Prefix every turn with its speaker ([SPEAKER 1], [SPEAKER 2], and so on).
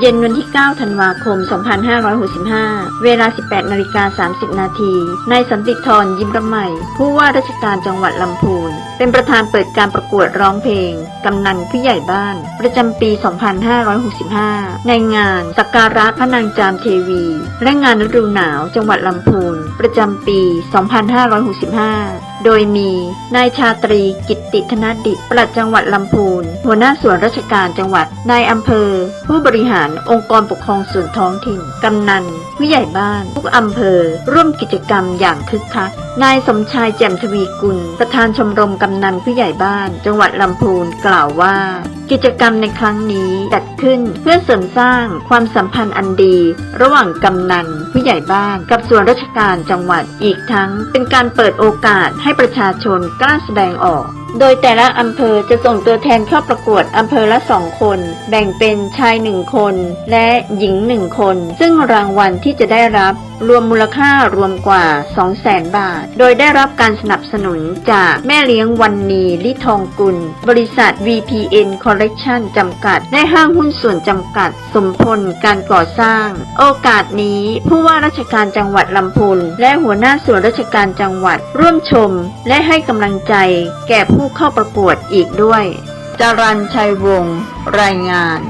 [SPEAKER 1] เย็นวันที่ 9 ธันวาคม 2565 เวลา 18 นาฬิกา 30 นาทีนายสันติธรยิ้มระใหม่ผู้ว่าราชการจังหวัดลำพูน เป็นประธานเปิดการประกวดร้องเพลง กำนันผู้ใหญ่บ้าน ประจำปี 2565 ในงานสักการะพระนางจามเทวี และงานฤดูหนาวจังหวัดลำพูน ประจำปี 2565 โดยมี นายชาตรีกิตติธนดิษฐ์ปลัดจังหวัดลำพูน หัวหน้าส่วนราชการจังหวัด นายอำเภอ ผู้บริหารองค์กรปกครองส่วนท้องถิ่น กำนัน ผู้ใหญ่บ้าน ทุกอำเภอ ร่วมกิจกรรมอย่างคึกคัก นายสมชายแจ่มทวีกุล ประธานชมรมกำนันผู้ใหญ่บ้าน จังหวัดลำพูนกล่าวว่า กิจกรรมในครั้งนี้จัดขึ้นเพื่อเสริมสร้างความสัมพันธ์อันดี ระหว่างกำนันผู้ใหญ่บ้าน กับส่วนราชการจังหวัดอีกทั้ง เป็นการเปิดโอกาสให้ประชาชนกล้าแสดงออก โดยแต่ละอำเภอจะส่งตัวแทนเข้าประกวดอำเภอละสองคน แบ่งเป็นชายหนึ่งคน และหญิงหนึ่งคน ซึ่งรางวัลที่จะได้รับ รวมมูลค่ารวมกว่า 200,000 บาท โดยได้รับการสนับสนุนจากแม่เลี้ยงวันนีลิทองกุล บริษัท VPN Collection จำกัดและห้างหุ้นส่วนจำกัด สมพลการก่อสร้าง โอกาสนี้ผู้ว่าราชการจังหวัดลำพูนและหัวหน้าส่วนราชการจังหวัด ร่วมชม และให้กำลังใจแก่ผู้เข้าประกวดอีกด้วย จรันชัยวงศ์รายงาน